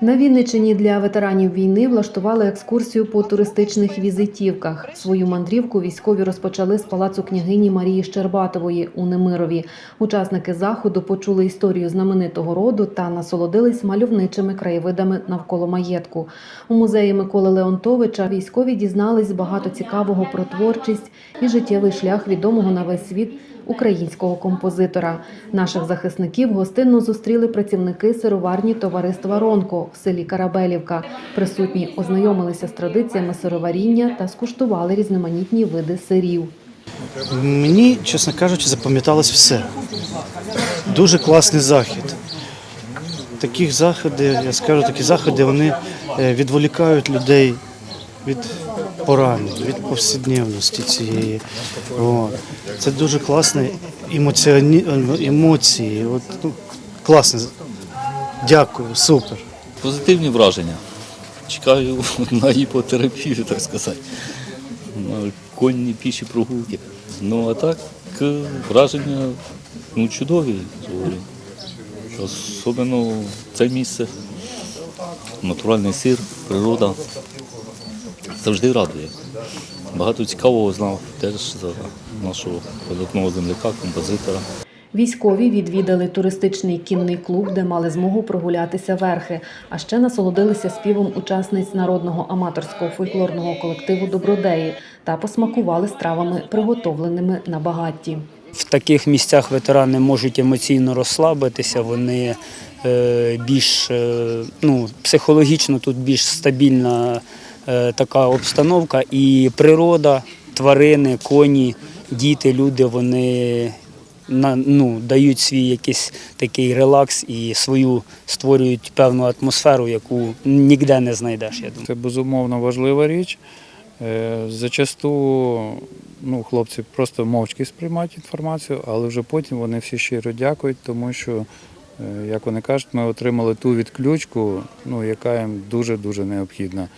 На Вінниччині для ветеранів війни влаштували екскурсію по туристичних візитівках. Свою мандрівку військові розпочали з палацу княгині Марії Щербатової у Немирові. Учасники заходу почули історію знаменитого роду та насолодились мальовничими краєвидами навколо маєтку. У музеї Миколи Леонтовича військові дізнались багато цікавого про творчість і життєвий шлях відомого на весь світ українського композитора. Наших захисників гостинно зустріли працівники сироварні товариства Ронко в селі Карабелівка. Присутні ознайомилися з традиціями сироваріння та скуштували різноманітні види сирів. Мені, чесно кажучи, запам'яталось все. Дуже класний захід. Таких заходи, я скажу, такі заходи вони е, відволікають людей від поранень, від повсякденності цієї. О, це дуже класні емоціоні... емоції. От, ну, класно. Дякую, супер. Позитивні враження. Чекаю на гіпотерапію, так сказати. На конні піші прогулки. Ну а так е, враження ну, чудові. Особливо це місце. Натуральний сир, природа. Завжди радує. Багато цікавого знав теж за нашого видатного земляка, композитора. Військові відвідали туристичний кінний клуб, де мали змогу прогулятися верхи, а ще насолодилися співом учасниць народного аматорського фольклорного колективу Добродеї та посмакували стравами, приготовленими на багатті. В таких місцях ветерани можуть емоційно розслабитися, вони е, більш е, ну, психологічно тут більш стабільна така обстановка. І природа, тварини, коні, діти, люди вони ну, дають свій якийсь такий релакс і свою створюють певну атмосферу, яку ніде не знайдеш. Я думаю. Це безумовно важлива річ. Е, Зачасту ну, хлопці просто мовчки сприймають інформацію, але вже потім вони всі щиро дякують, тому що, е, як вони кажуть, ми отримали ту відключку, ну, яка їм дуже-дуже необхідна.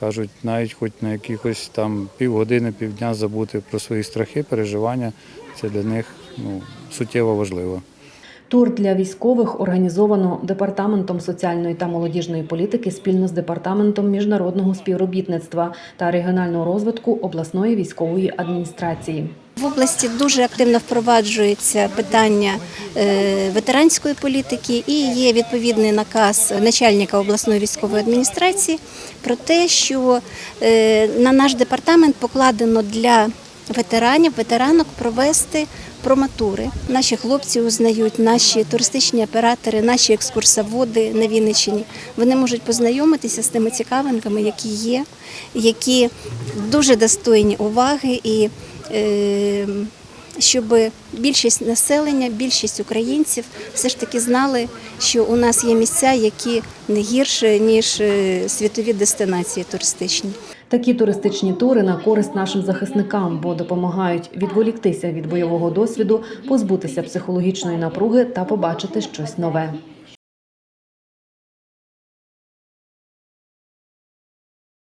Кажуть, навіть хоч на якихось там півгодини, півдня забути про свої страхи, переживання, це для них ну, суттєво важливо. Тур для військових організовано департаментом соціальної та молодіжної політики спільно з департаментом міжнародного співробітництва та регіонального розвитку обласної військової адміністрації. В області дуже активно впроваджується питання е, ветеранської політики і є відповідний наказ начальника обласної військової адміністрації про те, що е, на наш департамент покладено для ветеранів, ветеранок провести проматури. Наші хлопці узнають, наші туристичні оператори, наші екскурсоводи на Вінниччині. Вони можуть познайомитися з тими цікавинками, які є, які дуже достойні уваги і щоб більшість населення, більшість українців все ж таки знали, що у нас є місця, які не гірше ніж е, світові дестинації туристичні. Такі туристичні тури на користь нашим захисникам, бо допомагають відволіктися від бойового досвіду, позбутися психологічної напруги та побачити щось нове.